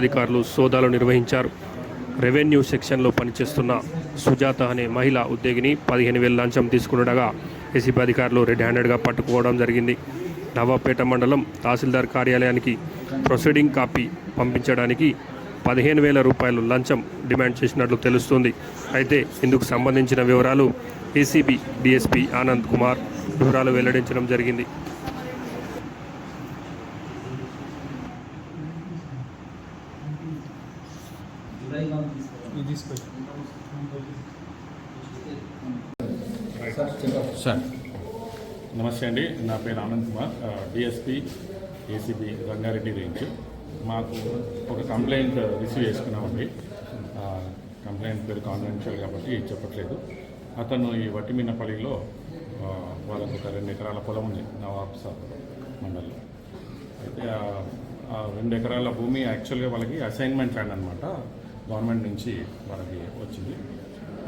అధికారులు సోదాలు నిర్వహించారు. రెవెన్యూ సెక్షన్లో పనిచేస్తున్న సుజాత అనే మహిళ ఉద్యోగిని పదిహేను వేల లంచం తీసుకుండగా ఏసీబీ అధికారులు రెడ్ హ్యాండెడ్గా పట్టుకోవడం జరిగింది. నవాపేట మండలం తహసీల్దార్ కార్యాలయానికి ప్రొసీడింగ్ కాపీ పంపించడానికి పదిహేను వేల రూపాయలు లంచం డిమాండ్ చేసినట్లు తెలుస్తుంది. అయితే ఇందుకు సంబంధించిన వివరాలు ఏసీబీ డిఎస్పీ ఆనంద్ కుమార్ వివరాలు వెల్లడించడం జరిగింది. సార్ నమస్తే అండి. నా పేరు Anand Kumar. DSP ACB Rangareddy range. మాకు ఒక కంప్లైంట్ రిసీవ్ చేసుకున్నామండి. కంప్లైంట్ పేరు కాన్ఫిడెన్షియల్ కాబట్టి చెప్పట్లేదు. అతను ఈ వట్టిమిన్నపల్లిలో వాళ్ళకు ఒక రెండు ఎకరాల పొలం ఉంది నవాబ్ సార్ మండల్లో. అయితే రెండు ఎకరాల భూమి యాక్చువల్గా వాళ్ళకి అసైన్మెంట్ ల్యాండ్ అనమాట గవర్నమెంట్ నుంచి మనకి వచ్చింది.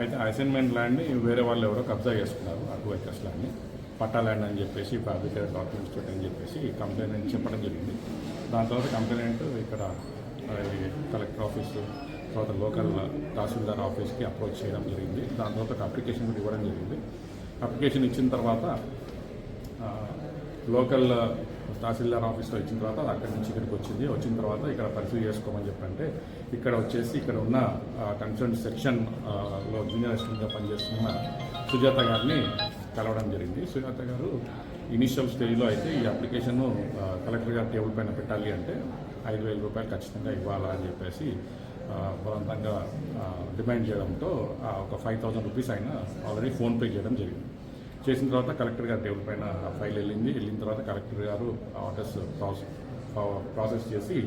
అయితే అసైన్మెంట్ ల్యాండ్ని వేరే వాళ్ళు ఎవరో కబ్జా చేసుకున్నారు అటు టూ ల్యాండ్ని. పట్టా ల్యాండ్ అని చెప్పేసి ఫ్యాబ్రికేట్ డాక్యుమెంట్స్ తోటి అని చెప్పేసి కంప్లైంట్ చెప్పడం జరిగింది. దాని తర్వాత కంప్లైంట్ ఇక్కడ కలెక్టర్ ఆఫీసు తర్వాత లోకల్ తహసీల్దార్ ఆఫీస్కి అప్రోచ్ చేయడం జరిగింది. దాని తర్వాత అప్లికేషన్ కూడా ఇవ్వడం జరిగింది. అప్లికేషన్ ఇచ్చిన తర్వాత లోకల్ తహసీల్దార్ ఆఫీస్లో ఇచ్చిన తర్వాత అది అక్కడి నుంచి ఇక్కడికి వచ్చింది. వచ్చిన తర్వాత ఇక్కడ పరిశీలి చేసుకోమని చెప్పంటే ఇక్కడ వచ్చేసి ఇక్కడ ఉన్న కన్సర్న్ సెక్షన్లో జూనియర్ అసిస్టెంట్గా పనిచేస్తున్న సుజాత గారిని కలవడం జరిగింది. సుజాత గారు ఇనిషియల్ స్టేజ్లో అయితే ఈ అప్లికేషన్ కలెక్టర్ గారి టేబుల్ పైన పెట్టాలి అంటే ఐదు వేల రూపాయలు ఖచ్చితంగా ఇవ్వాలా అని చెప్పేసి బలవంతంగా డిమాండ్ చేయడంతో ఆ, ఒక ఫైవ్ థౌజండ్ రూపీస్ ఆయన ఆల్రెడీ ఫోన్పే చేయడం జరిగింది. చేసిన తర్వాత కలెక్టర్ గారి టేబుల్ పైన ఫైల్ వెళ్ళింది. వెళ్ళిన తర్వాత కలెక్టర్ గారు ఆర్డర్స్ ప్రాసెస్ ప్రాసెస్ చేసి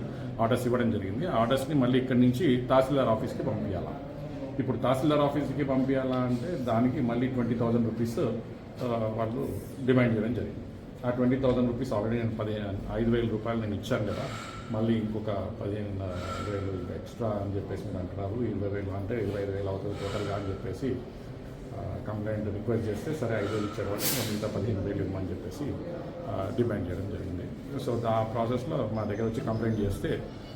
ఆర్డర్స్ ఇవ్వడం జరిగింది. ఆర్డర్స్ని మళ్ళీ ఇక్కడి నుంచి తహసీల్దార్ ఆఫీస్కి పంపించాలా ఇప్పుడు తహసీల్దార్ ఆఫీస్కి పంపించాలా అంటే దానికి మళ్ళీ ట్వంటీ థౌజండ్ రూపీస్ వాళ్ళు డిమాండ్ చేయడం జరిగింది. ఆ ట్వంటీ థౌజండ్ రూపీస్ ఆల్రెడీ నేను పదిహేను ఐదు వేల రూపాయలు నేను ఇచ్చాను కదా. మళ్ళీ ఇంకొక పదిహేను వేలు ఎక్స్ట్రా అని చెప్పేసి మీరు అంటున్నారు. ఇరవై వేలు అంటే ఇరవై ఐదు వేలు అవుతుంది టోటల్గా అని చెప్పేసి కంప్లైంట్ రిక్వెస్ట్ చేస్తే సరే ఐదు వేలు ఇచ్చారు వాళ్ళు మిగతా పదిహేను వేలు ఇవ్వమని చెప్పేసి డిమాండ్ చేయడం జరిగింది. సో ఆ ప్రాసెస్లో మా దగ్గర వచ్చి కంప్లైంట్ చేస్తే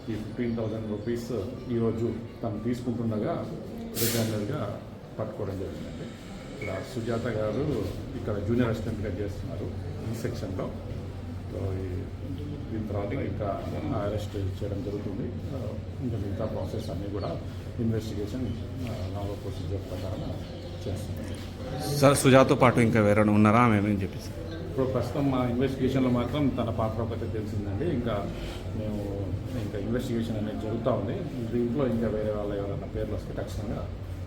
ఈ ఫిఫ్టీన్ థౌజండ్ రూపీస్ ఈరోజు తను తీసుకుంటుండగా రిటర్నర్గా పట్టుకోవడం జరిగిందండి. ఇలా సుజాత గారు ఇక్కడ జూనియర్ అసిస్టెంట్గా చేస్తున్నారు ఈ సెక్షన్లో సో దీని తర్వాత ఇంకా అరెస్ట్ చేయడం జరుగుతుంది. ఇంకా మిగతా ప్రాసెస్ అన్నీ కూడా ఇన్వెస్టిగేషన్ నాలుగో ప్రొసీజర్ ప్రకారం సార్ సుజాతో పాటు ఇంకా వేరే ఉన్నారా? ఆమె ఏమని చెప్పేసి? ఇప్పుడు ప్రస్తుతం మా ఇన్వెస్టిగేషన్లో మాత్రం తన పాత్ర ఒకటి తెలిసిందండి. ఇంకా మేము ఇంకా ఇన్వెస్టిగేషన్ అనేది జరుగుతూ ఉంది. దీంట్లో ఇంకా వేరే వాళ్ళ ఎవరైనా పేర్లు వస్తే ఖచ్చితంగా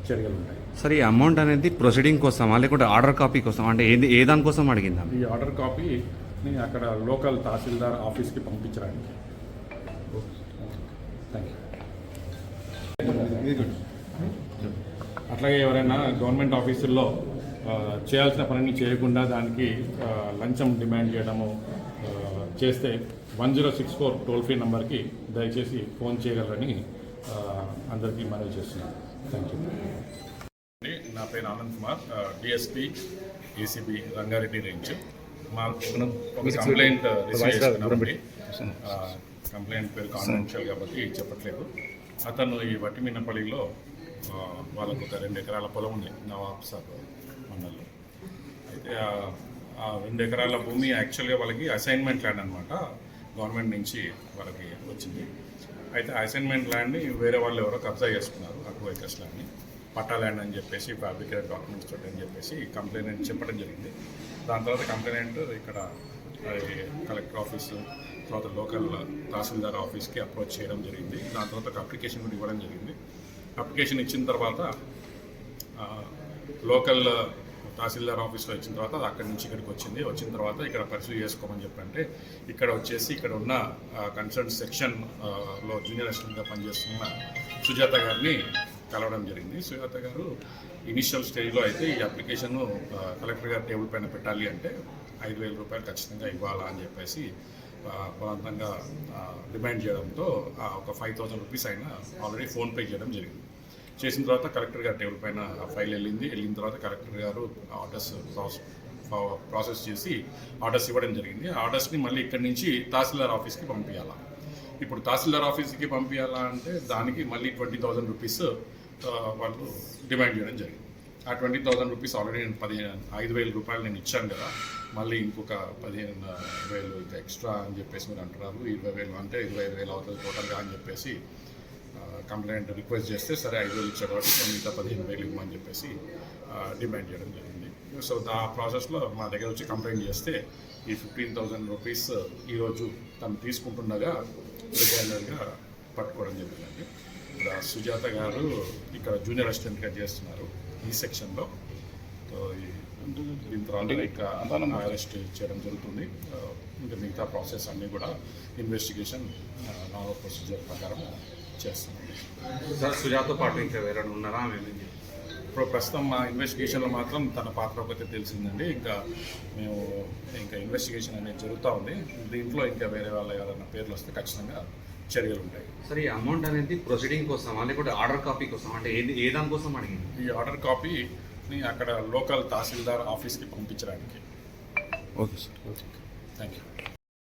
చర్యలు ఉంటాయి. సార్ ఈ అమౌంట్ అనేది ప్రొసీడింగ్ కోసమా? లేకుంటే ఆర్డర్ కాపీ కోసం? అంటే ఏది ఏ దానికోసం అడిగిందా? ఈ ఆర్డర్ కాపీని అక్కడ లోకల్ తహసీల్దార్ ఆఫీస్కి పంపించడానికి. థ్యాంక్ యూ అట్లాగే ఎవరైనా గవర్నమెంట్ ఆఫీసుల్లో చేయాల్సిన పనిని చేయకుండా దానికి లంచం డిమాండ్ చేయడము చేస్తే one zero six four toll free నంబర్కి దయచేసి ఫోన్ చేయగలరని అందరికీ మనవి చేస్తున్నాను. థ్యాంక్ యూ నా పేరు Anand Kumar DSP ACB Rangareddy range. మా ఒక కంప్లైంట్ రిసీవ్ చేసుకున్నామండి ఆ, కంప్లైంట్ పేరు కాన్ఫిడెన్షియల్ కాబట్టి చెప్పట్లేదు. అతను ఈ వట్టిమిన్నపల్లిలో ఆ, వాళ్ళకు ఒక రెండు ఎకరాల పొలం ఉంది నవాబ్ సాబ్ మండల్లో. అయితే ఆ- రెండు ఎకరాల భూమి యాక్చువల్గా వాళ్ళకి అసైన్మెంట్ ల్యాండ్ అనమాట గవర్నమెంట్ నుంచి వాళ్ళకి వచ్చింది. అయితే అసైన్మెంట్ ల్యాండ్ని వేరే వాళ్ళు ఎవరో కబ్జా చేసుకున్నారు ఆ ఎకర్స్ ల్యాండ్ని పట్టా ల్యాండ్ అని చెప్పేసి ఫ్యాబ్రికేట్ డాక్యుమెంట్స్ తోటి అని చెప్పేసి కంప్లైంట్ చెప్పడం జరిగింది. దాని తర్వాత కంప్లైంట్ ఇక్కడ కలెక్టర్ ఆఫీసు తర్వాత లోకల్ తహసీల్దార్ ఆఫీస్కి అప్రోచ్ చేయడం జరిగింది. దాని తర్వాత ఒక అప్లికేషన్ కూడా ఇవ్వడం జరిగింది. అప్లికేషన్ ఇచ్చిన తర్వాత లోకల్ తహసీల్దార్ ఆఫీస్లో ఇచ్చిన తర్వాత అది అక్కడి నుంచి ఇక్కడికి వచ్చింది. వచ్చిన తర్వాత ఇక్కడ పరిశీలి చేసుకోమని చెప్పంటే ఇక్కడ వచ్చేసి ఇక్కడ ఉన్న కన్సర్న్ సెక్షన్లో జూనియర్ అసిస్టెంట్గా పనిచేస్తున్న సుజాత గారిని కలవడం జరిగింది. సుజాత గారు ఇనిషియల్ స్టేజ్లో అయితే ఈ అప్లికేషన్ కలెక్టర్ గారు టేబుల్ పైన పెట్టాలి అంటే ఐదు వేల రూపాయలు ఖచ్చితంగా ఇవ్వాలా అని చెప్పేసి బలవంతంగా డిమాండ్ చేయడంతో ఆ, ఒక ఫైవ్ థౌసండ్ రూపీస్ అయినా ఆల్రెడీ ఫోన్పే చేయడం జరిగింది. చేసిన తర్వాత కలెక్టర్ గారి టేబుల్ పైన ఫైల్ వెళ్ళింది. వెళ్ళిన తర్వాత కలెక్టర్ గారు ఆర్డర్స్ ప్రాసెస్ ప్రాసెస్ చేసి ఆర్డర్స్ ఇవ్వడం జరిగింది. ఆ ఆర్డర్స్ని మళ్ళీ ఇక్కడి నుంచి తహసీల్దార్ ఆఫీస్కి పంపించాలా ఇప్పుడు తహసీల్దార్ ఆఫీస్కి పంపించాలా అంటే దానికి మళ్ళీ ట్వంటీ థౌజండ్ రూపీస్ వాళ్ళు డిమాండ్ చేయడం జరిగింది. ఆ ట్వంటీ థౌజండ్ రూపీస్ ఆల్రెడీ నేను పదిహేను ఐదు వేల రూపాయలు నేను ఇచ్చాను కదా మళ్ళీ ఇంకొక పదిహేను వేలు ఇంకా ఎక్స్ట్రా అని చెప్పేసి మీరు అంటున్నారు. ఇరవై వేలు అంటే ఇరవై ఐదు వేలు అవుతుంది టోటల్గా అని చెప్పేసి కంప్లైంట్ రిక్వెస్ట్ చేస్తే సరే ఐదు కాబట్టి నేను మిగతా పదిహేను వేలు ఇవ్వమని చెప్పేసి డిమాండ్ చేయడం జరిగింది. సో ఆ ప్రాసెస్లో మా దగ్గర వచ్చి కంప్లైంట్ చేస్తే ఈ ఫిఫ్టీన్ థౌజండ్ రూపీస్ ఈరోజు తను తీసుకుంటుండగా రిటైనర్గా పట్టుకోవడం జరిగిందండి. సుజాత గారు ఇక్కడ జూనియర్ అసిస్టెంట్గా చేస్తున్నారు ఈ సెక్షన్లో దీని తర్వాత ఇంకా అరెస్ట్ చేయడం జరుగుతుంది. ఇంకా మిగతా ప్రాసెస్ అన్నీ కూడా ఇన్వెస్టిగేషన్ నార్మల్ ప్రొసీజర్ ప్రకారం చేస్తున్నాం. సార్ సుజాతో పాటు ఇంకా వేరే ఉన్నారా? ఆమె ఇప్పుడు ప్రస్తుతం మా ఇన్వెస్టిగేషన్లో మాత్రం తన పాత్ర ఒకటి తెలిసిందండి. ఇంకా మేము ఇంకా ఇన్వెస్టిగేషన్ అనేది జరుగుతూ ఉంది. దీంట్లో ఇంకా వేరే వాళ్ళ ఎవరైనా పేర్లు వస్తే ఖచ్చితంగా చర్యలు ఉంటాయి. సరే ఈ అమౌంట్ అనేది ప్రొసీడింగ్ కోసమా? లేకుంటే ఆర్డర్ కాపీ కోసం అంటే ఏది ఏ దానికోసం అడిగింది? ఈ ఆర్డర్ కాపీని అక్కడ లోకల్ తహసీల్దార్ ఆఫీస్కి పంపించడానికి. Okay sir. Thank you